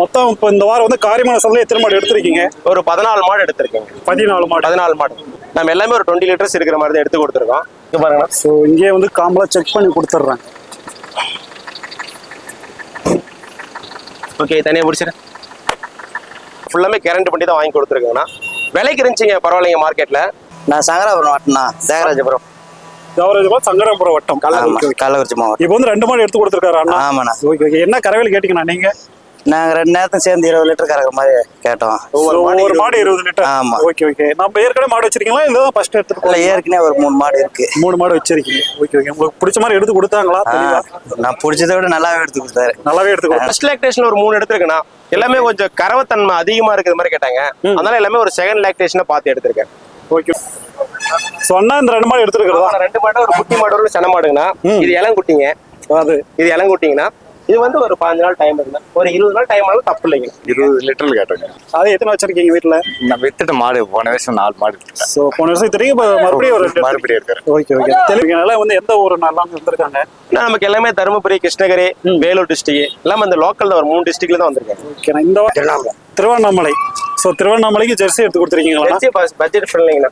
மொத்தம் இப்போ இந்த வாரம் வந்து காரியமான சந்தை எத்தனை மாடு எடுத்திருக்கீங்க. ஒரு பதினாலு மாடு எடுத்திருக்கேங்க. பதினாலு மாடு. பதினாலு மாடு. நம்ம எல்லாமே ஒரு டுவெண்ட்டி லிட்டர்ஸ் இருக்கிற மாதிரி தான் எடுத்து கொடுத்துருக்கோம். இங்க பாருங்க. ஸோ இங்கேயே வந்து காம்பெல்லாம் செக் பண்ணி கொடுத்துட்றேன். ஓகே தனியாக பிடிச்சிரு ஃபுல்லாமே கேரண்ட் பண்ணி தான் வாங்கி கொடுத்துருக்கோங்கண்ணா. விலைக்கு இருந்துச்சுங்க பரவாயில்லைங்க மார்க்கெட்டில் நான் சங்கராபுரம் மாவட்டம்ண்ணா தேகராஜபுரம் கவரேஜ் சங்கராபுரம் வட்டம். கள்ளக்குறிச்சி. மாவட்டம். இப்போ வந்து ரெண்டு மாடு எடுத்து கொடுத்துருக்காரு அண்ணா. ஆமாண்ணா. ஓகே ஓகே என்ன கரவையில் கேட்டீங்கண்ணா நீங்க? நாங்க ரெண்டு நேரத்தையும் சேர்ந்து இருபது லிட்டர் கறக்கிற மாதிரி கேட்டோம். ஒவ்வொரு ஒரு மாடு இருபது லிட்டர்? ஆமா. ஓகே ஓகே நம்ம ஏற்கனவே மாடு வச்சிருக்கீங்களா? இல்லை ஃபர்ஸ்ட் எடுத்துட்டு இல்ல ஏற்கனவே ஒரு மூணு மாடு இருக்கு. மூணு மாடு வச்சிருக்கீங்க. ஓகே ஓகே உங்களுக்கு பிடிச்ச மாதிரி எடுத்து கொடுத்தாங்களா? நான் பிடிச்சதை விட நல்லாவே எடுத்து கொடுத்தாரு. நல்லாவே எடுத்து கொடுத்தாங்க ஃபர்ஸ்ட் லாக்டேஷன் ஒரு மூணு எடுத்திருக்கேண்ணா எல்லாமே கொஞ்சம் கரவத்தன்மை அதிகமா இருக்கிற மாதிரி கேட்டாங்க. அதனால எல்லாமே ஒரு செகண்ட் லாக்டேஷனை பார்த்து எடுத்திருக்கேன். ஓகே ஸோ அண்ணா இந்த ரெண்டு மாடு எடுத்துருக்கிறதா? ரெண்டு மாடு ஒரு குட்டி மாடு ஒரு சென மாடுங்கண்ணா. இது இளங்குட்டிங்க. அது. இது இளங்குட்டிங்கண்ணா. இது வந்து ஒரு பாஞ்சு நாள் டைம் இருந்தா ஒரு இருபது நாள் டைம் ஆனாலும் தப்பு இல்லைங்க. இருபது லிட்டர் கேட்டேங்க. அது எத்தனை வச்சிருக்கீங்க வீட்டில் நான் வித்துட்ட மாடு போன வருஷம் நாலு மாடு வித்துட்டேன். ஸோ போன வருஷம் தெரியும் இப்போ மறுபடியும் ஒரு ரெண்டு மறுபடியும் இருக்கிறேன் ஓகே ஓகே தெலுங்குனால வந்து எந்த ஊர் நல்லா வந்திருக்காங்க? ஏன்னா நமக்கு எல்லாமே தருமபுரி கிருஷ்ணகிரி வேலூர் டிஸ்ட்ரிக்ட் எல்லாம் அந்த லோக்கல்ல ஒரு மூணு டிஸ்ட்ரிக்ட்ல தான் வந்திருக்கேன் ஓகே இந்த திருவண்ணாமலை. ஸோ திருவண்ணாமலைக்கு ஜெர்சி எடுத்து கொடுத்துருக்கீங்களா பட்ஜெட் ஃப்ரெண்ட்லிங்கண்ணா.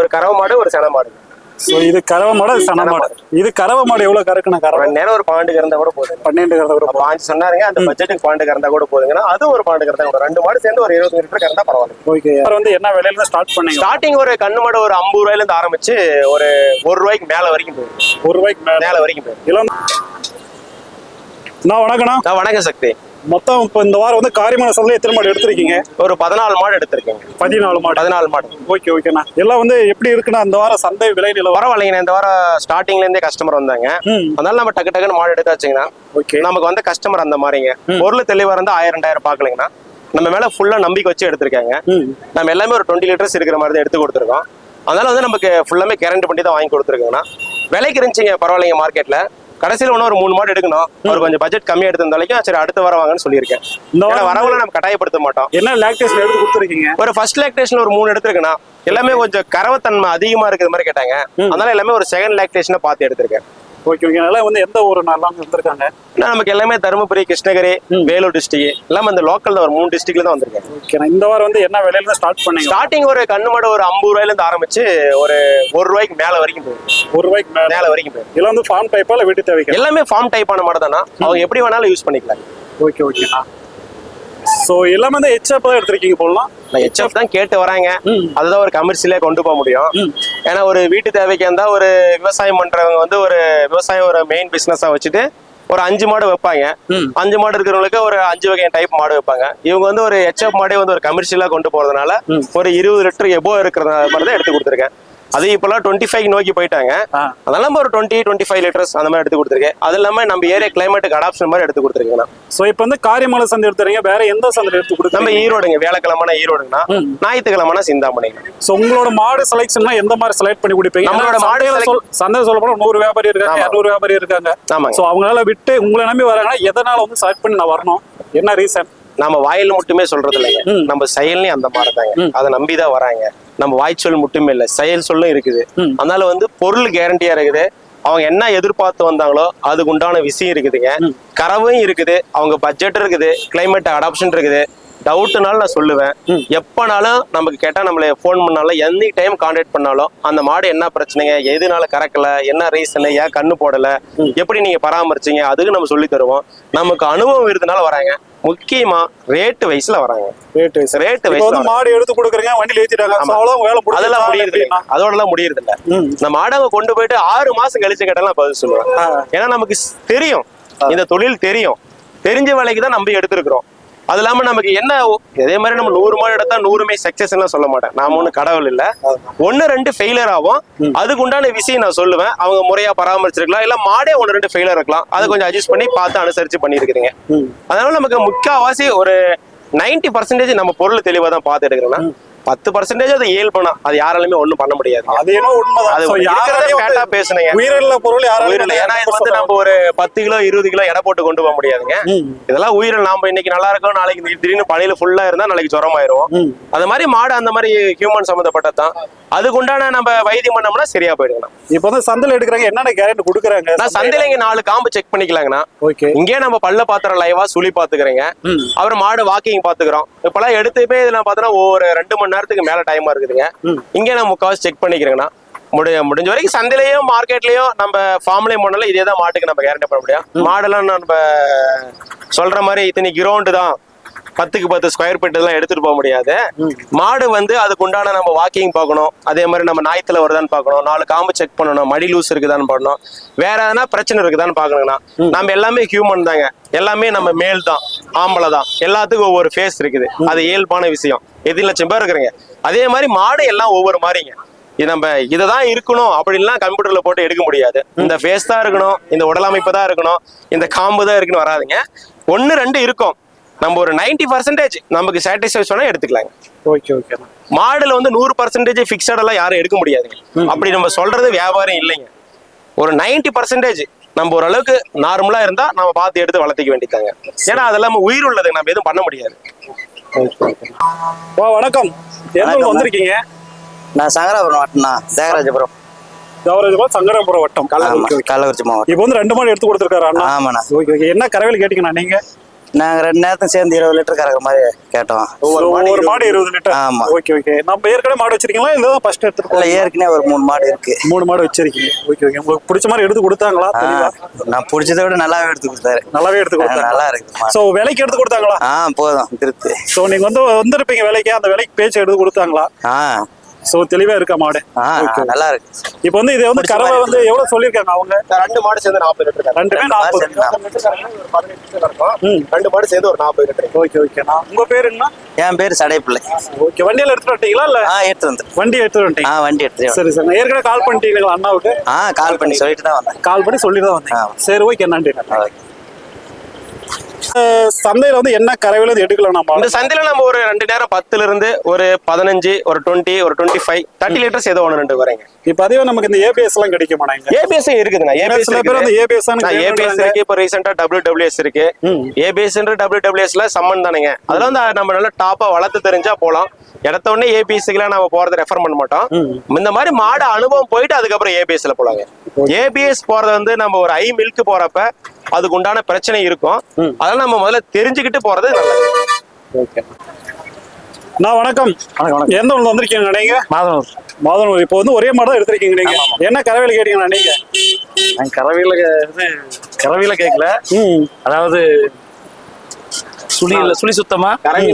ஒரு கறவை மாடு ஒரு சென மாடு ஸோ இது கறவை மாடு சன மாடு. இது கறவை மாடு எவ்வளோ கறக்குண்ணா கறவை நேரம் ஒரு பாண்டு கறந்தா கூட போதும் பன்னெண்டு கறவை கூட பாஞ்சு சொன்னாருங்க அந்த பட்ஜெட்டுக்கு பாண்டு கறந்தா கூட போதுங்கன்னா அது ஒரு பாண்டு கறந்தா கூட. ரெண்டு மாடு சேர்ந்து ஒரு இருபது லிட்டர் கறந்தா பரவாயில்ல. ஓகே வந்து என்ன விலையில ஸ்டார்ட் பண்ணீங்க? ஸ்டார்டிங் ஒரு கண்ணு மாடு ஒரு ஐம்பது ரூபாயில இருந்து ஆரம்பிச்சு ஒரு ஒரு ரூபாய்க்கு மேல வரைக்கும் போயிடும் ஒரு ரூபாய்க்கு மேல? வரைக்கும் போயிடும் நான் வணக்கண்ணா நான் வணக்கம் சக்தி. மொத்தம் இப்போ இந்த வாரம் வந்து காரியமான சந்தை எத்தனை மாடு எடுத்திருக்கீங்க? ஒரு பதினாலு மாடு எடுத்திருக்கேங்க பதினாலு மாடு. பதினாலு மாடு. ஓகே ஓகேண்ணா எல்லாம் வந்து எப்படி இருக்குண்ணா இந்த வாரம் சந்தை விலை நிலவரம் பரவாயில்லைங்க இந்த வாரம் ஸ்டார்டிங்ல இருந்தே கஸ்டமர் வந்தாங்க. அதனால நம்ம டக்கு டக்குன்னு மாடு எடுத்தாச்சுங்கன்னா ஓகே. நமக்கு வந்து கஸ்டமர் அந்த மாதிரிங்க. பொருள் தெளிவா இருந்தா ஆயிரம் ரெண்டாயிரம் பாக்கலங்கண்ணா. நம்ம மேல ஃபுல்லா நம்பிக்கை வச்சு எடுத்திருக்காங்க. நம்ம எல்லாமே ஒரு டுவெண்ட்டி லிட்டர்ஸ் இருக்கிற மாதிரி தான் எடுத்து கொடுத்துருக்கோம். அதனால வந்து நமக்கு ஃபுல்லாமே கேரண்ட் பண்ணி தான் வாங்கி கொடுத்துருக்கோங்கண்ணா. விலைக்கு இருந்துச்சுங்க பரவாயில்லைங்க மார்க்கெட்ல கடைசியில் இன்னும் ஒரு மூணு மாடு எடுக்கணும். ஒரு கொஞ்சம் பட்ஜெட் கம்மியா எடுத்திருந்தாலும் சரி அடுத்து வர வாங்கன்னு சொல்லியிருக்கேன். இந்த வாரம் வரவங்களை நம்ம கட்டாயப்படுத்த மாட்டோம். என்ன லாக்டேஷன் எடுத்து கொடுத்துருக்கீங்க? ஒரு ஃபர்ஸ்ட் லாக்டேஷன் ஒரு மூணு எடுத்திருக்கேண்ணா எல்லாமே கொஞ்சம் கரவத்தன்மை அதிகமா இருக்கிற மாதிரி கேட்டாங்க. அதனால எல்லாமே ஒரு செகண்ட் லாக்டேஷனை பார்த்து எடுத்திருக்கேன். ஓகே ஓகே நல்லா வந்து எந்த ஊர் நல்லா வந்திருக்காங்க? ஏன்னா நமக்கு எல்லாமே தருமபுரி கிருஷ்ணகிரி வேலூர் டிஸ்ட்ரிக்ட் எல்லாம் அந்த லோக்கல்ல ஒரு மூணு டிஸ்ட்ரிக்ட்ல தான் வந்திருக்கேன். ஓகே இந்த வாரம் வந்து என்ன விலையில ஸ்டார்ட் பண்ணீங்க? ஸ்டார்டிங் ஒரு கண்ணு மாடு ஒரு ஐம்பது ரூபாயில இருந்து ஆரம்பிச்சு ஒரு ஒரு ரூபாய்க்கு மேல வரைக்கும் போயிடும் ஒரு ரூபாய்க்கு மேல? வரைக்கும் போயிடும் இதெல்லாம் வந்து ஃபார்ம் டைப்பா இல்லை வீட்டு தேவைக்கு? எல்லாமே ஃபார்ம் டைப்பான மாடு தானா? அவங்க எப்படி வேணாலும் யூஸ் பண்ணிக்கலாம். ஓகே ஓகேண்ணா ஸோ எல்லாமே வந்து ஹெச்எப் தான் எடுத்திருக்கீங்க போடலாம் ஹெச்எஃப் தான் கேட்டு வராங்க. அதுதான் ஒரு கமர்ஷியலே கொண்டு போக முடியும். ஏன்னா ஒரு வீட்டு தேவைக்கு இருந்தா ஒரு விவசாயம் பண்றவங்க வந்து ஒரு விவசாயம் ஒரு மெயின் பிசினஸா வச்சுட்டு ஒரு அஞ்சு மாடு வைப்பாங்க. அஞ்சு மாடு இருக்கிறவங்களுக்கு ஒரு அஞ்சு வகை டைப் மாடு வைப்பாங்க இவங்க வந்து ஒரு ஹெச்எஃப் மாடே வந்து ஒரு கமர்ஷியலா கொண்டு போறதுனால ம். ஒரு இருபது லிட்டர் எபோ இருக்கிற மாதிரி தான் எடுத்து கொடுத்துருக்கேன் அது இப்பெல்லாம் டுவெண்ட்டி ஃபைவ் நோக்கி போயிட்டாங்க. அதனால நம்ம ஒரு டுவெண்ட்டி டுவெண்ட்டி ஃபைவ் லிட்டர்ஸ் அந்த மாதிரி எடுத்து கொடுத்துருக்கேன். அது இல்லாம நம்ம ஏரியா கிளைமேட்டுக்கு அடாப்ஷன் மாதிரி எடுத்து கொடுத்துருக்கேன். ஸோ இப்போ வந்து காரியமலை சந்தை எடுத்துறீங்க. வேற எந்த சந்தை எடுத்து நம்ம கொடுத்துருங்க ஈரோடுங்க. வியாழக்கிழமைனா ஈரோடுங்கண்ணா. ம். ஞாயிற்றுக்கிழமைனா சிந்தாமணிங்க ஸோ உங்களோட மாடு செலெக்ஷன்லாம் எந்த மாதிரி செலக்ட் பண்ணி கொடுப்பீங்க? நம்மளோட மாடு சந்தையில் சொல்ல போனால் நூறு வியாபாரி இருக்காங்க ஆமா. இரநூறு வியாபாரி இருக்காங்க. ஆமாங்க. ஸோ அவங்களால விட்டு உங்களை நம்பி வராங்கன்னா எதனால வந்து செலக்ட் பண்ணி நான் வரணும்? என்ன ரீசன் நம்ம வாயில் மட்டுமே சொல்றது இல்லைங்க. நம்ம செயல்லையும் அந்த மாதிரி தாங்க. அதை நம்பி தான் வராங்க. நம்ம வாய்ச்சொல் மட்டுமே இல்லை செயல் சொல்லும் இருக்குது. அதனால வந்து பொருள் கேரண்டியா இருக்குது. அவங்க என்ன எதிர்பார்த்து வந்தாங்களோ அதுக்கு உண்டான விஷயம் இருக்குதுங்க. ம். கறவும் இருக்குது. அவங்க பட்ஜெட் இருக்குது. கிளைமேட் அடாப்ஷன் இருக்குது. டவுட்னாலும் நான் சொல்லுவேன். எப்பனாலும் நமக்கு கேட்டா நம்மள ஃபோன் பண்ணாலும் எனி டைம் கான்டாக்ட் பண்ணாலும் அந்த மாடு என்ன பிரச்சனைங்க எதுனால கறக்கல என்ன ரீசன் ஏன் கண்ணு போடல எப்படி நீங்க பராமரிச்சீங்க அதுக்கு நம்ம சொல்லி தருவோம். நமக்கு அனுபவம் இருந்தனால வராங்க. முக்கியமா ரேட்டு வயசுல வராங்க. ரேட் வைஸ் ரேட்டு வயசுல வந்து. மாடு எடுத்து கொடுக்குறீங்க வண்டியில் ஏற்றிட்டாங்க அவ்வளோ வேலை? அதெல்லாம் முடியறது இல்ல? அதோட எல்லாம் முடியறது இல்ல நம்ம ஆடவங்க கொண்டு போயிட்டு ஆறு மாசம் கழிச்சு கேட்டாலும் பதில் சொல்லுவேன். ஏன்னா நமக்கு தெரியும். இந்த தொழில் தெரியும். தெரிஞ்ச வேலைக்கு தான் நம்பி எடுத்திருக்கிறோம். அது இல்லாம நமக்கு என்ன இதே மாதிரி நம்ம நூறு மாடு எடுத்தா நூறுமே சக்சஸ் எல்லாம் சொல்ல மாட்டேன். நாம ஒண்ணு கடவுள் இல்ல. ஒன்னு ரெண்டு ஃபெயிலியர் ஆகும். அதுக்கு உண்டான விஷயம் நான் சொல்லுவேன். அவங்க முறையா பராமரிச்சிருக்கலாம். இல்ல மாடே ஒன்னு ரெண்டு ஃபெயிலியர் இருக்கலாம். அதை கொஞ்சம் அட்ஜஸ்ட் பண்ணி பார்த்து அனுசரிச்சு பண்ணிருக்கிறீங்க ம். அதனால நமக்கு முக்காவாசி ஒரு 90% பர்சன்டேஜ் நம்ம பொருள் தெளிவாக தான் பார்த்து எடுக்கிறோம்னா பத்து பர்சன்டேஜ் அது இயல்புனா அது யாராலுமே ஒண்ணும் பண்ண முடியாது. அது என்ன உண்மைதான். பேசுனீங்க. உயிரிழந்த பொருள் உயிரிழந்த ஏன்னா இது வந்து நம்ம ஒரு பத்து கிலோ இருபது கிலோ எடை போட்டு கொண்டு போக முடியாதுங்க. இதெல்லாம் உயிரில் நாம இன்னைக்கு நல்லா இருக்கோம் நாளைக்கு திடீர் திடீர்னு பழையில ஃபுல்லா இருந்தா நாளைக்கு ஜுரம் ஆயிரும் ம். அது மாதிரி மாடு அந்த மாதிரி ஹியூமன் சம்மந்தப்பட்டது தான். அதுக்கு உண்டான நம்ம வைத்தியம் பண்ணோம்னா சரியா போயிடுங்கண்ணா. இப்போ வந்து சந்தையில் எடுக்கிறாங்க என்னென்ன கேரண்ட் கொடுக்குறாங்க? நான் சந்தையில இங்க நாலு காம்பு செக் பண்ணிக்கலாங்கண்ணா. ஓகே. இங்கே நம்ம பல்ல பாத்திரம் லைவா சுழி பாத்துக்கிறேங்க. அப்புறம் மாடு வாக்கிங் பாத்துக்கிறோம். இப்பெல்லாம் எடுத்து போய் இதுல பாத்தோன்னா ஒவ்வொரு ரெண்டு மணி நேரத்துக்கு மேல டைமா இருக்குதுங்க. இங்கே நான் முக்காவாசி செக் பண்ணிக்கிறேங்கண்ணா. முடிய முடிஞ்ச வரைக்கும் சந்தையிலயும் மார்க்கெட்லயும் நம்ம ஃபார்ம்லயும் போனாலும் இதே தான் மாட்டுக்கு நம்ம கேரண்டி பண்ண முடியும். மாடெல்லாம் நம்ம சொல்ற மாதிரி இத்தனை கிரவுண்டு தான். பத்துக்கு பத்து ஸ்கொயர் ஃபீட் எல்லாம் எடுத்துட்டு போக முடியாது. மாடு வந்து அதுக்கு உண்டான நம்ம வாக்கிங் பார்க்கணும். அதே மாதிரி நம்ம நாயத்துல வருதான்னு பார்க்கணும். நாலு காம்பு செக் பண்ணணும். மடி லூஸ் இருக்குதான்னு பண்ணணும் வேற எதனா பிரச்சனை இருக்குதான்னு பார்க்கணுங்கண்ணா. நம்ம எல்லாமே ஹியூமன் தாங்க. எல்லாமே நம்ம மேல் தான். ஆம்பளை தான். எல்லாத்துக்கும் ஒவ்வொரு ஃபேஸ் இருக்குது. அது இயல்பான விஷயம். எத்தனை லட்சம் பேர் இருக்கிறீங்க. அதே மாதிரி மாடு எல்லாம் ஒவ்வொரு மாதிரிங்க. இது நம்ம இதை தான் இருக்கணும் அப்படின்லாம் கம்ப்யூட்டர்ல போட்டு எடுக்க முடியாது. இந்த ஃபேஸ் தான் இருக்கணும் இந்த உடலமைப்பு தான் இருக்கணும் இந்த காம்பு தான் இருக்குன்னு வராதுங்க. ஒன்று ரெண்டு இருக்கும். நம்ம ஒரு 90% பர்சன்டேஜ் நமக்கு சாட்டிஸ்ஃபை சொன்னா எடுத்துக்கலாங்க. ஓகே ஓகே மாடுல வந்து நூறு பர்சன்டேஜ் ஃபிக்ஸடெல்லாம் யாரும் எடுக்க முடியாதுங்க. அப்படி நம்ம சொல்றது வியாபாரம் இல்லைங்க. ஒரு 90% பர்சன்டேஜ் நம்ம ஓரளவுக்கு நார்மலா இருந்தா நம்ம பார்த்து எடுத்து வளர்த்திக்க வேண்டியதாங்க ஏன்னா அதெல்லாம் உயிர் உள்ளது நம்ம எதுவும் பண்ண முடியாது. வா வணக்கம். எந்த வணக்கம். வந்திருக்கீங்க? நான் சங்கராபுரம் மாவட்டம்ண்ணா. தேகராஜபுரம் கவரேஜ் சங்கராபுரம் வட்டம். கள்ளக்குறிச்சி மாவட்டம். இப்போ வந்து ரெண்டு மாடு எடுத்து கொடுத்துருக்காரு அண்ணா. ஆமாண்ணா. Okay okay. என்ன கரவையில் கேட்டீங்கண்ணா நீங்க? நாங்க ரெண்டு நேரத்தையும் சேர்ந்து இருபது லிட்டர் கறக்கிற மாதிரி கேட்டோம். ஒவ்வொரு மாடு ஒரு மாடு இருபது லிட்டர். ஆமா. Okay okay. நம்ம ஏற்கனவே மாடு வச்சிருக்கீங்களா? இல்லை ஃபர்ஸ்ட் எடுத்துட்டு இல்ல? ஏற்கனவே ஒரு மூணு மாடு இருக்கு. மூணு மாடு வச்சிருக்கீங்க. Okay okay. உங்களுக்கு பிடிச்ச மாதிரி எடுத்து கொடுத்தாங்களா? நான் பிடிச்சதை விட நல்லாவே எடுத்து கொடுத்தாரு. நல்லாவே எடுத்து ஆ, கொடுத்தாங்க நல்லா இருக்கு. ஸோ விலைக்கு எடுத்து கொடுத்தாங்களா? ஆ போதும். திருப்தி. ஸோ நீங்க வந்து வந்திருப்பீங்க விலைக்கு. அந்த விலைக்கு பேச்சு எடுத்து கொடுத்தாங்களா? ஆ. ஸோ தெளிவா இருக்கா மாடு? ஓகே நல்லா இருக்கு. இப்போ வந்து இது வந்து கறவை வந்து எவ்வளவு சொல்லியிருக்காங்க அவங்க? ரெண்டு மாடு சேர்ந்து நாற்பது லிட்டர் ரெண்டுமே நாற்பது. லிட்டர். ரெண்டு மாடு சேர்ந்து ஒரு நாற்பது லிட்டர் ஓகே ஓகேண்ணா உங்க பேருங்கண்ணா? என் பேர் சடைப்பிள்ளை. ஓகே வண்டியில எடுத்துட்டு வந்துட்டீங்களா இல்ல? ஆ எடுத்து வந்து வண்டி எடுத்துட்டு ஆ வந்துட்டீங்க வண்டி எடுத்து. சரி சரி. ஏற்கனவே கால் பண்ணிட்டீங்களா அண்ணாவுக்கு? ஆ கால் பண்ணி சொல்லிட்டு தான் வந்தேன். கால் பண்ணி சொல்லிட்டு தான் வந்தீங்க. ஆ. சரி ஓகே நன்றி. ஓகே. சந்தையில வந்து என்ன இருந்து எடுக்கலாம் நம்ம? இந்த சந்தையில நம்ம ஒரு ரெண்டு நேரம் பத்துல இருந்து ஒரு பதினஞ்சு ஒரு டுவெண்ட்டி ஒரு டுவெண்ட்டி ஃபைவ் தேர்ட்டி லிட்டர்ஸ் ஏதோ ஒன்று ரெண்டு வரேங்க. இப்ப அதே நமக்கு இந்த ஏபிஎஸ் எல்லாம் கிடைக்குமா ஏபிஎஸ் இருக்குதுங்க ஏன்னா ஏபிஎஸ் சில பேர் ஏபிஎஸ் ஏபிஎஸ் இருக்கு. இப்போ ரீசெண்டா டபிள்யூ இருக்கு. ம். ஏபிஎஸ் டபிள்யூ ல சம்மன் தானுங்க. அதெல்லாம் வந்து நம்ம நல்லா டாப்பா வளர்த்து தெரிஞ்சா போலாம். எடுத்த உடனே ஏபிஎஸ்க்குலாம் நம்ம போறதை ரெஃபர் பண்ண மாட்டோம். இந்த மாதிரி மாடு அனுபவம் போயிட்டு அதுக்கப்புறம் ஏபிஎஸ்ல போலாங்க. ஏபிஎஸ் போறது வந்து நம்ம ஒரு ஐ மில்க் போறப்ப அதுக்கு உண்டான பிரச்சனை இருக்கும். அதெல்லாம் நம்ம முதல்ல தெரிஞ்சுக்கிட்டு போறது நல்லது. ஓகே. நான் வணக்கம். எந்த ஊர்ல வந்திருக்கீங்க நீங்க? மாதனூர். மாதனூர். இப்போ வந்து ஒரே மாடு தான் எடுத்திருக்கீங்க நீங்க. என்ன கறவையில கேட்டீங்களா நீங்க? நான் கறவையில கே- இது கறவையில கேட்கல ம். அதாவது சுழி இல்ல சுழி சுத்தமா கறவை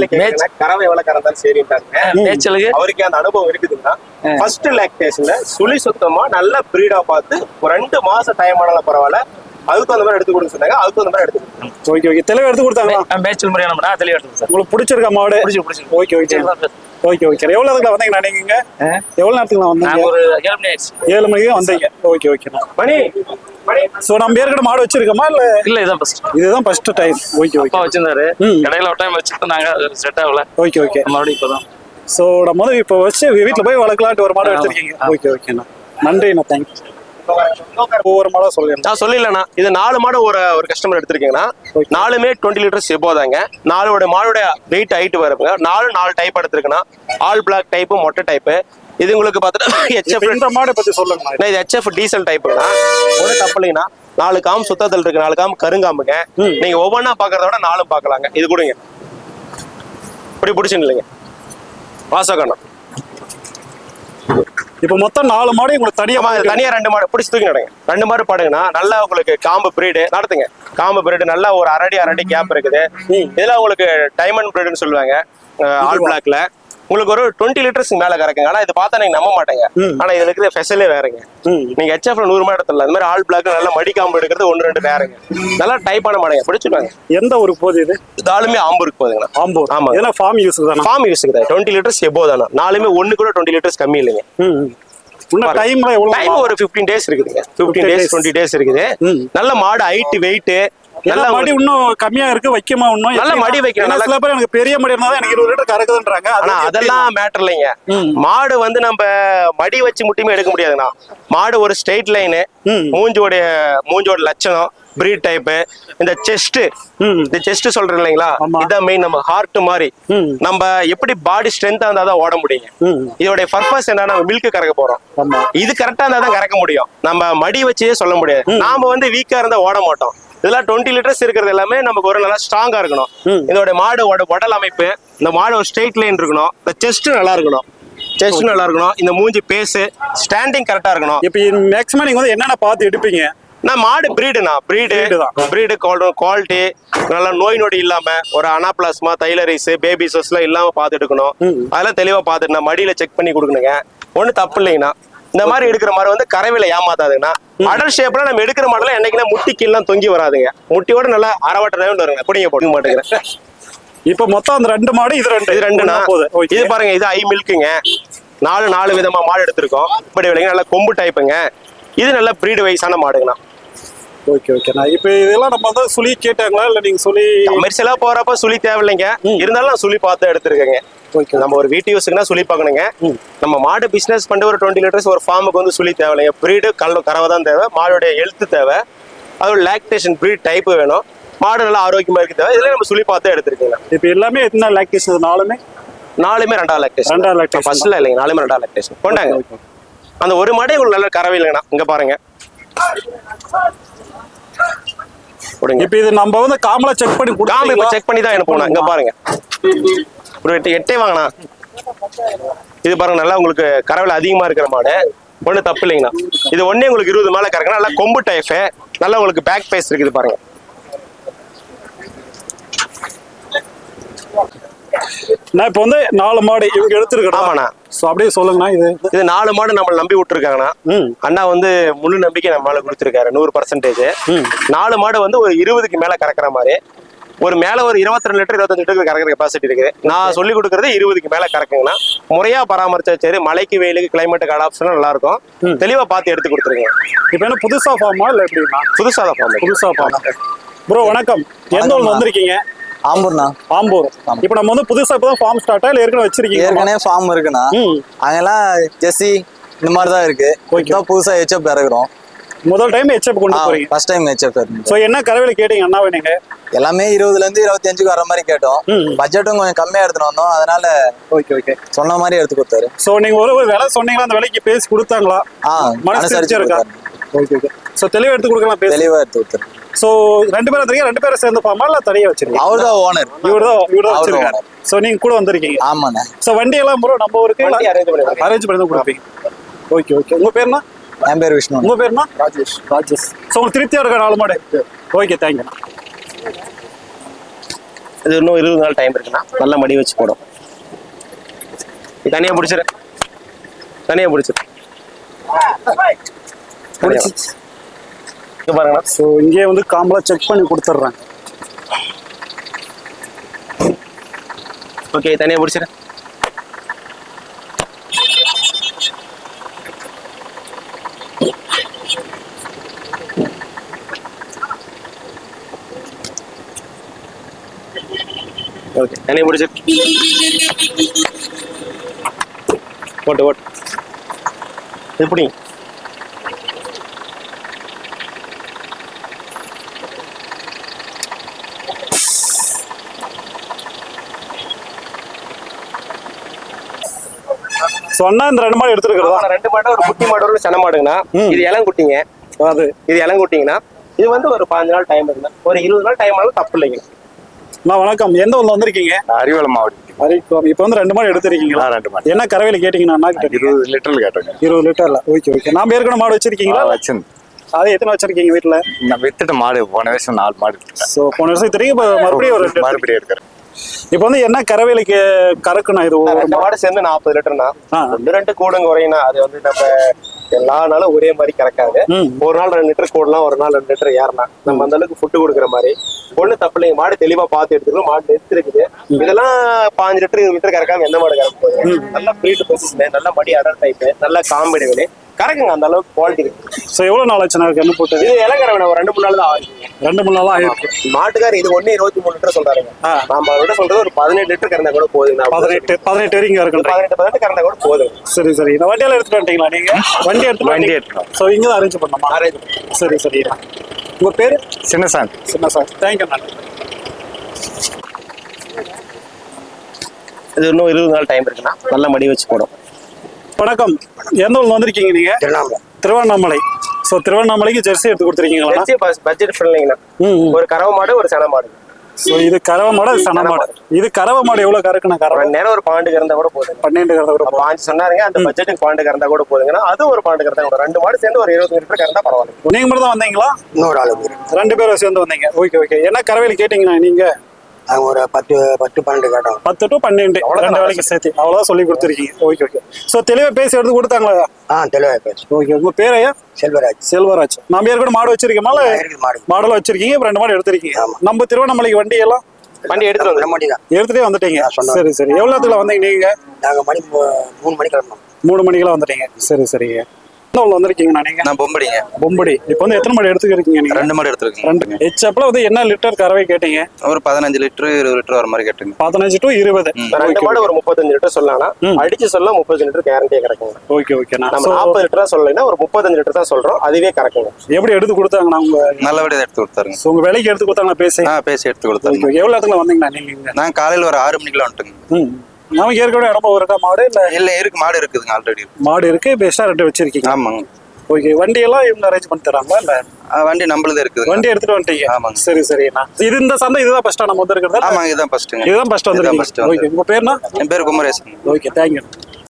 எவ்வளவு கறந்தாலும் சரின்றாங்க மேய்ச்சலுக்கு அவருக்கு அந்த அனுபவம் இருக்குதுன்னா ஃபர்ஸ்ட் லாக்டேஷன்ல சுழி சுத்தமா நல்ல பிரீடா பார்த்து ஒரு ரெண்டு மாசம் டைம் ஆனாலும் பரவாயில்ல. அதுக்கு அந்த மாதிரி எடுத்து கொடுக்க சொன்னாங்க. அதுக்கு அந்த மாதிரி எடுத்து கொடுத்தாங்க. ஓகே ஓகே தெளிவா எடுத்து கொடுத்தாங்களா? மே- மேய்ச்சல் முறையான முறை தெளிவா எடுத்து சார் உங்களுக்கு பிடிச்சிருக்கா மாடு? பிடிச்சி பிடிச்சி ஓகே ஓகே ஓகே ஓகே எவ்வளவு நேரத்துல வந்தீங்க? நீங்க இங்க? எவ்வளவு நேரத்துக்கு நாங்க வந்தீங்க? ஒரு ஏழு மணி ஆயிடுச்சு. ஏழு மணிக்கு வந்தீங்க. ஓகே ஓகேண்ணா மணி ஸோ நம்ம ஏற்கனவே மாடு வச்சிருக்கோமா இல்ல? இல்ல இதான் ஃபர்ஸ்ட் இதுதான் ஃபர்ஸ்ட் டைம் ஓகே அப்பா ஓகே வச்சிருந்தாரு. ம். இடையில ஒரு டைம் வச்சுட்டு நாங்க செட் ஆகல. ஓகே ஓகே மறுபடியும் இப்பதான். ஸோ நம்ம வந்து இப்போ வச்சு வீட்டில் போய் வளர்க்கலான்ட்டு ஒரு மாடு எடுத்திருக்கீங்க ஓகே ஓகேண்ணா நன்றிண்ணா தேங்க்ஸ் ஒவ்வொரு மாடம் சொல்லிடுறேன் நான் சொல்லலண்ணா இது நாலு மாடு ஒரு ஒரு கஸ்டமர் எடுத்திருக்கீங்கன்னா நாலுமே டுவெண்ட்டி லிட்டர்ஸ் எபோதாங்க நாலோட மாடோட வெயிட் ஹைட் வருங்க நாலு நாலு டைப் எடுத்திருக்குன்னா ஆல் பிளாக் டைப்பு மொட்டை டைப்பு இது உங்களுக்கு பார்த்தீங்கன்னா ஹெச்எஃப் இந்த மாடை பத்தி சொல்லுங்கண்ணா. இது ஹெச்எஃப் டீசல் டைப்புங்கண்ணா ஒன்றும் தப்பு இல்லைங்கண்ணா நாலு காம் சுத்தத்தில் இருக்கு. நாலு காம் கருங்காம்புங்க. நீங்க ஒவ்வொன்றா பார்க்கறத விட நாலும் பார்க்கலாங்க இது கொடுங்க. இப்படி பிடிச்சுன்னு இல்லைங்க. வாசகண்ணா. இப்போ மொத்தம் நாலு மாடு உங்களுக்கு தனியா ஆமா இது தனியா ரெண்டு மாடு பிடிச்சி தூக்கி நடங்க. ரெண்டு மாடு பாடுங்கன்னா நல்லா உங்களுக்கு காம்பு பிரீடு நடத்துங்க. காம்பு பிரீடு நல்லா ஒரு அரடி அரடி கேப் இருக்குது. இதுல உங்களுக்கு டைமண்ட் பிரீடுன்னு சொல்லுவாங்க ஆல் பிளாக்ல உங்களுக்கு ஒரு டுவெண்ட்டி லிட்டர்ஸ் மேல கறக்குங்க. ஆனா இது பார்த்தா நீங்க நம்ப மாட்டேங்க. ஆனா இதுல இருக்கிற ஃபெசலே வேறங்க. நீங்க ஹெச்எஃப்ல நூறு மாடு எடுத்துல அந்த மாதிரி ஆல் பிளாக் நல்லா மடி காம்பு எடுக்கிறது ஒன்று ரெண்டு வேறங்க. நல்லா டைப் பண்ண மாட்டேங்க. பிடிச்சிடுவாங்க எந்த ஊருக்கு போகுது இது? நாலுமே ஆம்பூருக்கு போகுதுங்கண்ணா. ஆம்பூர். ஆமாங்க. ஏன்னா ஃபார்ம் யூஸ் தானே? ஃபார்ம் யூஸுக்கு தான். டுவெண்ட்டி லிட்டர்ஸ் எபோ தானே நாலுமே ஒன்று கூட டுவெண்ட்டி லிட்டர்ஸ் கம்மி இல்லைங்க. டைம் ஒரு 15 டேஸ் இருக்குதுங்க. 15 days. டேஸ் டுவெண்ட்டி டேஸ் இருக்குது. நல்ல மாடு ஹைட் வெயிட் ஏன்னா நல்ல மடி இன்னும் கம்மியா இருக்கு வைக்கமா இன்னும் நல்ல மடி வைக்கணும், சில பேர் எனக்கு பெரிய மடி இருந்தா எனக்கு இருபது லிட்டர் கறக்குதுன்றாங்க ஆனா? அதெல்லாம் மேட்டர் இல்லைங்க. மாடு வந்து நம்ம மடி வச்சு முட்டியுமே எடுக்க முடியாதுண்ணா மாடு ஒரு ஸ்ட்ரெயிட் லைனு. மூஞ்சோடைய மூஞ்சோட லட்சணம் பிரீட் டைப் இந்த செஸ்ட். இந்த செஸ்ட் சொல்றேன் இல்லைங்களா. இதான் மெயின் நம்ம ஹார்ட் மாதிரி. நம்ம எப்படி பாடி ஸ்ட்ரென்த்தா இருந்தா தான் ஓட முடியுங்க ம். இதோட பர்பஸ் என்ன நம்ம மில்க் கறக்க போறோம் இது கரெக்டா இருந்தா தான் கறக்க முடியும் நம்ம மடி வச்சே சொல்ல முடியாது நாம வந்து வீக்கா இருந்தா ஓட மாட்டோம் இதெல்லாம் டுவெண்ட்டி லிட்டர்ஸ் இருக்கிறது எல்லாமே நமக்கு ஒரு நல்லா ஸ்ட்ராங்கா இருக்கணும். இதோட மாடோட உடல் அமைப்பு இந்த மாடு ஒரு ஸ்ட்ரெயிட் லைன் இருக்கணும். இந்த செஸ்ட் நல்லா இருக்கணும். செஸ்ட் நல்லா இருக்கணும். இந்த மூஞ்சி பேஸு ஸ்டாண்டிங் கரெக்டா இருக்கணும். இப்ப மேக்ஸிமம் நீங்க வந்து என்னென்ன பார்த்து எடுப்பீங்க? நான் மாடு பிரீடுண்ணா பிரீடு. பிரீடு குவாலிட்டி நல்லா நோய் நொடி இல்லாம ஒரு அனாப்ளாஸ்மா தைலரைஸ் பேபி எல்லாம் இல்லாம பார்த்து எடுக்கணும். அதெல்லாம் தெளிவா பார்த்துட்டு மடியில செக் பண்ணி கொடுக்கணுங்க. ஒன்றும் தப்பு இல்லைங்கண்ணா. இந்த மாதிரி எடுக்கிற மாதிரி வந்து கறவையில ஏமாத்தாதுங்கண்ணா அடல் ஷேப்ல நம்ம எடுக்கிற மாடல என்னைக்குமே முட்டி கீழலாம் தொங்கி வராதுங்க. முட்டியோட நல்லா அரவாட்ட வருங்க. குடிங்க போட்டுக்க மாட்டேங்கிறேன் இப்ப மொத்தம் அந்த ரெண்டு மாடு இது ரெண்டு. இது ஓகே இது பாருங்க இது ஐ மில்க்குங்க நாலு நாலு விதமா மாடு எடுத்திருக்கோம். இப்படி விலைங்க நல்லா கொம்பு டைப்புங்க இது நல்ல பிரீடு வயசான மாடுங்கண்ணா. ஓகே ஓகேண்ணா இப்ப இதெல்லாம் நம்ம வந்து சொல்லி கேட்டாங்களா? இல்ல நீங்க சொல்லி கமர்ஷியலா போறப்ப சுழி தேவையில்லைங்க. இருந்தாலும் நான் சுழி பார்த்து எடுத்திருக்கேங்க. நம்ம ஒரு வீட்டு யூஸுக்குனா சுழி பார்க்கணுங்க. நம்ம மாடு பிசினஸ் பண்ணிட்டு ஒரு டுவெண்ட்டி லிட்டர்ஸ் ஒரு ஃபார்முக்கு வந்து சுழி தேவையில்லைங்க. ப்ரீடு கல் கறவை தான் தேவை. மாடுடைய ஹெல்த் தேவை. அதோட லாக்டேஷன் ப்ரீட் டைப் வேணும். மாடு நல்லா ஆரோக்கியமா இருக்கு தேவை. இதுல நம்ம சுழி பார்த்து எடுத்திருக்கீங்க. இப்ப எல்லாமே எத்தனை லாக்டேஷன் நாலுமே? நாலுமே ரெண்டாவது லாக்டேஷன் ரெண்டாவது lactation. ஃபர்ஸ்ட்ல இல்லைங்க. நாலுமே ரெண்டாவது லாக்டேஷன் கொண்டாங்க. அந்த ஒரு மாடே உங்களுக்கு நல்ல கறவை இல்லைங்கண்ணா. இங்க பாருங்க. இப்ப இது நம்ம வந்து காமலா செக் பண்ணி செக் பண்ணி தான் அனுப்பணும் இங்க பாருங்க. ஒரு எட்டு எட்டே வாங்கண்ணா இது பாருங்க நல்லா உங்களுக்கு கறவைல அதிகமா இருக்கிற மாடு. ஒண்ணு தப்பு இல்லைங்கண்ணா. இது ஒண்ணே உங்களுக்கு இருபது மேல கறக்கணும் நல்லா கொம்பு டைஃப் நல்லா உங்களுக்கு பேக் பேஸ் இருக்குது பாருங்க. நான் இப்ப வந்து நாலு மாடு இவங்க எடுத்துருக்கணும் ஆமாண்ணா. சோ அப்படியே சொல்லுங்கண்ணா இது. இது நாலு மாடு நம்மள நம்பி விட்டுருக்காங்கண்ணா. ம். அண்ணா வந்து முழு நம்பிக்கை நம்ம மேல கொடுத்துருக்காரு நூறு பர்சன்டேஜ் ம். நாலு மாடு வந்து ஒரு இருபதுக்கு மேல கறக்குற மாதிரி. ஒரு மேல ஒரு இருபத்தி ரெண்டு லிட்டர் இருபத்தஞ்சு லிட்டர் கறக்கிற கெப்பாசிட்டி இருக்குது. நான் சொல்லி கொடுக்கறது இருபதுக்கு மேல கறக்குங்கண்ணா. முறையா பராமரிச்சா சரி மழைக்கு வெயிலுக்கு கிளைமேட்டுக்கு அடாப்ஷனும் நல்லா இருக்கும் தெளிவா பார்த்து எடுத்து கொடுத்துருங்க. இப்ப என்ன புதுசா ஃபார்மா இல்ல எப்படின்னா புதுசா தான் ஃபார்ம் புதுசா ஃபார்ம் ப்ரோ வணக்கம். எந்த ஊர்ல வந்திருக்கீங்க? ஆம்பூர்ண்ணா. ஆம்பூர். இப்ப நம்ம வந்து புதுசா இப்பதான் ஃபார்ம் ஸ்டார்ட்டா இல்ல ஏற்கனவே வச்சிருக்கீங்க ஏற்கனவே ஃபார்ம் இருக்குண்ணா. ம். அங்கெல்லாம் ஜெர்சி இந்த மாதிரி தான் இருக்கு. இப்போ புதுசா ஹெச்எப் இறக்குறோம் முதல் டைம் ஹெச்எப் கொண்டு போறீங்க. ஃபர்ஸ்ட் டைம் ஹெச்எப் சோ என்ன கறவையில கேட்டீங்க? அண்ணாவை நீங்க? எல்லாமே இருபதுல இருந்து இருபத்தஞ்சுக்கு வர மாதிரி கேட்டோம். பட்ஜெட்டும் கொஞ்சம் கம்மியா எடுத்துட்டு வந்தோம். அதனால ஓகே ஓகே சொன்ன மாதிரி எடுத்து கொடுத்தாரு. சோ நீங்க ஒரு ஒரு விலை சொன்னீங்களா? அந்த விலைக்கு பேசி கொடுத்தாங்களா? மனசு இருக்கா. ஓகே ஓகே சோ தெளிவா எடுத்து கொடுக்கலாம் தெளிவா எடுத்து கொடுத்தாரு. சோ ரெண்டு பேரும் வந்திருக்கீங்க ரெண்டு பேரும் சேர்ந்து ஃபார்மா இல்ல தனியா வச்சிருக்கீங்க அவர் தான் ஓனர் இவர் தான் இவர் தான் வச்சிருக்காரு. சோ நீங்க கூட வந்திருக்கீங்க. ஆமாண்ணே. சோ வண்டி எல்லாம் ப்ரோ நம்ம ஊருக்கு arrange பண்ணி. அரேஞ்ச் பண்ணி தான் கொடுப்பீங்க. ஓகே ஓகே உங்க பேர்னா என் பேர் விஷ்ணு. உங்க பேர்னா ராஜேஷ். ராஜேஷ். ஸோ உங்களுக்கு திருப்தியா இருக்கா நாலு மாடு. ஓகே தேங்க்யூ இது இன்னும் இருபது நாள் டைம் இருக்குண்ணா. நல்ல மடி வச்சு போடும். இது தனியா பிடிச்சிரு. தனியா பிடிச்சிரு. பிடிச்சி இங்க பாருங்கண்ணா. ஸோ இங்கேயே வந்து காம்பலா செக் பண்ணி கொடுத்துட்றேன். ஓகே தனியா பிடிச்சிரு. ஓகே தனியா பிடிச்சிரு ஓட்டு ஓட்டு எப்படி அண்ணா இந்த ரெண்டு மாடு எடுத்துருக்கிறதா? ரெண்டு மாடு ஒரு குட்டி மாடு ஒரு சென மாடுங்கண்ணா. இது இளங்குட்டிங்க. அது. இது இளங்குட்டிங்கண்ணா. இது வந்து ஒரு பாஞ்சு நாள் டைம் இருக்குண்ணா. ஒரு இருபது நாள் டைம் ஆனாலும் தப்பு இல்லைங்க. நான் வணக்கம். எந்த ஊர்ல வந்திருக்கீங்க? அறிவலம் மாவட்டம் அரிக்கோம் இப்போ வந்து ரெண்டு மாடு எடுத்திருக்கீங்களா? ரெண்டு மாடு. என்ன கறவையில கேட்டீங்கன்னா இருபது லிட்டர் கேட்டோங்க. இருபது லிட்டர்ல. Okay okay. நாம ஏற்கனவே மாடு வச்சிருக்கீங்களா? வச்சிருந்தேன். அது எத்தனை வச்சிருக்கீங்க வீட்டுல நான் வித்துட்ட மாடு போன வருஷம் நாலு மாடு ஸோ போன வருஷம் தெரியும் இப்போ மறுபடியும் ஒரு மறுபடியும் எடுக்கிறேன். இப்போ வந்து என்ன கறவையில கே கறக்குண்ணா இது? ஒரு ரெண்டு மாடு சேர்ந்து நாற்பது லிட்டர்னா ஆ. ரெண்டு ரெண்டு கூடுங்க குறையினா அது வந்து நம்ம எல்லா நாளும் ஒரே மாதிரி கறக்காது. ஒரு நாள் ரெண்டு லிட்டர் கூடலாம் ஒரு நாள் ரெண்டு லிட்டர் ஏறலாம் நம்ம அந்த அளவுக்கு ஃபுட்டு கொடுக்குற மாதிரி. ஒண்ணு தப்பு இல்லைங்க. மாடு தெளிவா பார்த்து எடுத்துக்கணும். மாடு எடுத்து இருக்குது. இதெல்லாம் பாஞ்சு லிட்டர் இருபது லிட்டர் கறக்காம எந்த மாடு கறக்க போகுது? நல்ல பிரீட் பொசிஷன் நல்ல மடி அடர் டைப் நல்ல காம்படி விலை கரெக்டுங்க அந்த அளவுக்கு குவாலிட்டி இருக்கு. ஸோ எவ்வளோ நாள் ஆச்சுண்ணா கண்ணு போட்டது? இது இலக்கரை ஒரு ரெண்டு மூணு நாள் தான் ஆகுது. ரெண்டு மூணு நாளாக ஆயிருக்கு. மாட்டுக்கார் இது ஒண்ணு இருபத்தி மூணு லிட்டர் சொல்றாருங்க. ஆ. நாம அவரோட சொல்றது ஒரு பதினெட்டு லிட்டர் கறந்தா கூட போதுங்க பதினெட்டு பதினெட்டு வரைக்கும் இருக்குன்றீங்க பதினெட்டு பதினெட்டு கறந்தா கூட போதும் சரி சரி. இந்த வண்டியெல்லாம் எடுத்துட்டு வந்துட்டீங்களா நீங்க? வண்டி எடுத்துட்டு வண்டி எடுத்துட்டோம். ஸோ இங்கே தான் அரேஞ்ச் பண்ணணுமா? Arrange சரி சரி. உங்க பேரு? சின்னசாமி சின்ன சார். தேங்க்யூ அண்ணா இது இன்னும் இருபது நாள் டைம் இருக்குண்ணா. நல்ல மடி வச்சு போடும் வணக்கம். எந்த ஊர்ல வந்திருக்கீங்க நீங்க? திருவண்ணாமலை. ஸோ திருவண்ணாமலைக்கு ஜெர்சி எடுத்து கொடுத்துருக்கீங்களா பட்ஜெட் ஃப்ரெண்ட்லிங்கண்ணா. ஒரு கறவை மாடு ஒரு சன மாடு. ஸோ இது கறவை மாடு அது சன மாடு. இது கறவை மாடு எவ்வளோ கறக்குண்ணா கறவை? நேரம் ஒரு பாண்டு கறந்தா கூட போதுங்க. பன்னெண்டு கறவை கூட போதும். பாஞ்சு சொன்னாருங்க அந்த பட்ஜெட்டுக்கு பாண்டு கறந்தா கூட போதுங்கன்னா அது ஒரு பாண்டு கறந்தா கூட. ரெண்டு மாடு சேர்ந்து ஒரு இருபது லிட்டர் கறந்தா பரவாயில்ல நீங்க மட்டும் தான் வந்தீங்களா? இன்னொரு ஆளு ரெண்டு பேரும் சேர்ந்து வந்தீங்க. ஓகே ஓகே என்ன கறவையில் கேட்டீங்கண்ணா நீங்க? அவங்க ஒரு பத்து பத்து பன்னெண்டு கேட்டோம். பத்து டு பன்னெண்டு. ரெண்டு வேலைக்கு சேர்த்து. அவ்வளோதான் சொல்லி கொடுத்துருக்கீங்க. ஓகே ஓகே ஸோ தெளிவாக பேசி எடுத்து கொடுத்தாங்களா? ஆ தெளிவாக பேசு. ஓகே உங்க பேர் ஐயா? செல்வராஜ். செல்வராஜ். நம்ம ஏற்கனவே மாடு வச்சிருக்கோம்ல இருக்குது மாடு. மாடல் வச்சிருக்கீங்க? இப்ப ரெண்டு மாடு எடுத்திருக்கீங்க. நம்ம திருவண்ணாமலைக்கு வண்டி எல்லாம்? வண்டி எடுத்துட்டு வண்டி தான். எடுத்துட்டே வந்துட்டீங்க. சரி சரி. எவ்வளோ நேரத்துல வந்தீங்க நீங்க? நாங்கள் மணி மூணு மணி கிளம்பணும் மூணு மணிக்கெல்லாம் வந்துட்டீங்க. சரி சரிங்க. என்ன வந்திருக்கீங்கண்ணா நீங்க? நான் பொம்படிங்க. பொம்படி. இப்போ வந்து எத்தனை மாடு எடுத்துக்கிறீங்க நீங்க? ரெண்டு மாடு எடுத்துருக்கேன் ரெண்டு. ஹெச்எப்ல வந்து என்ன லிட்டர் கறவை கேட்டீங்க? ஒரு பதினஞ்சு லிட்டரு இருபது லிட்டர் வர மாதிரி கேட்டுங்க. பதினஞ்சு டு இருபது. ரெண்டு மாடு ஒரு முப்பத்தஞ்சு லிட்டர் சொல்லலாம். அடிச்சு சொல்ல முப்பத்தஞ்சு லிட்டர் கேரண்டியே கிடைக்குங்க. ஓகே ஓகேண்ணா நம்ம நாற்பது லிட்டரா சொல்லலைன்னா ஒரு முப்பத்தஞ்சு லிட்டர் தான் சொல்றோம். அதுவே கரெக்டுங்க எப்படி எடுத்து கொடுத்தாங்கண்ணா உங்க நல்லபடியாக எடுத்து கொடுத்தாருங்க. So, உங்க விலைக்கு எடுத்து கொடுத்தாங்களா பேசி? பேசி எடுத்து ஓகே கொடுத்தாருங்க ஓகே எவ்வளோ இடத்துல வந்தீங்கண்ணா நீங்க நான் காலையில் ஒரு ஆறு மணிக்கெல்லாம் வந்துட்டுங்க. நமக்கு ஏற்கனவே இடமா இருக்கா மாடு இல்ல? இல்லை இருக்கு மாடு இருக்குதுங்க ஆல்ரெடி மாடு இருக்கு பெஸ்டா ரெண்டு வச்சிருக்கீங்க. ஆமாங்க. ஓகே வண்டி எல்லாம் இவங்க அரேஞ்ச் பண்ணி தராங்களா இல்ல? வண்டி நம்மளுது இருக்குதுங்க வண்டி எடுத்துட்டு வந்துட்டீங்க. ஆமாங்க. சரி சரிண்ணா இது இந்த சந்தை இதுதான் ஃபர்ஸ்டா நம்ம வந்திருக்கிறதா ஆமாங்க இதுதான் ஃபர்ஸ்ட்டுங்க இதுதான் ஃபர்ஸ்ட் இதுதான் வந்திருக்கீங்க ஓகே உங்க பேர்னா என் பேர் குமரேசன். Okay thank you